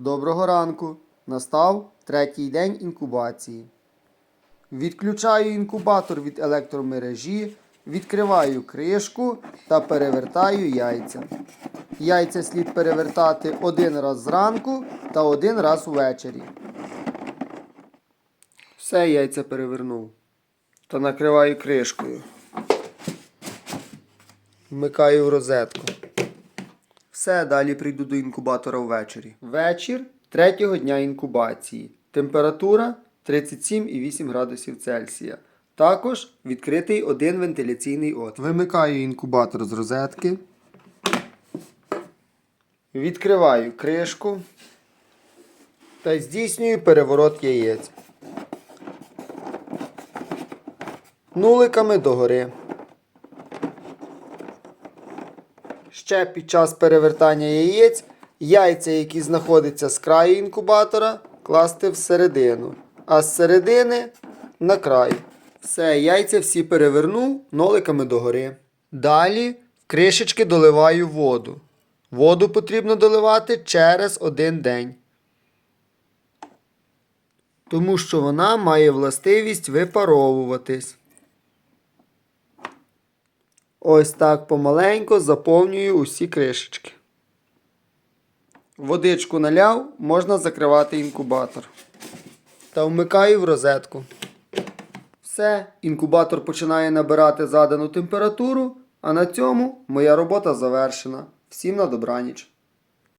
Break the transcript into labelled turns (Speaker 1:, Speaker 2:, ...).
Speaker 1: Доброго ранку. Настав третій день інкубації. Відключаю інкубатор від електромережі, відкриваю кришку та перевертаю яйця. Яйця слід перевертати один раз зранку та один раз увечері. Все яйця перевернув. Та накриваю кришкою. Вмикаю в розетку. Все, далі прийду до інкубатора ввечері. Вечір третього дня інкубації. Температура 37,8 градусів Цельсія. Також відкритий один вентиляційний отвір. Вимикаю інкубатор з розетки. Відкриваю кришку та здійснюю переворот яєць. Нуликами догори. Ще під час перевертання яєць яйця, які знаходяться з краю інкубатора, класти всередину, а з середини на край. Все, яйця всі перевернув ноликами догори. Далі в кришечки доливаю воду. Воду потрібно доливати через один день. Тому що вона має властивість випаровуватись. Ось так помаленько заповнюю усі кришечки. Водичку наляв, можна закривати інкубатор. Та вмикаю в розетку. Все, інкубатор починає набирати задану температуру, а на цьому моя робота завершена. Всім на добраніч.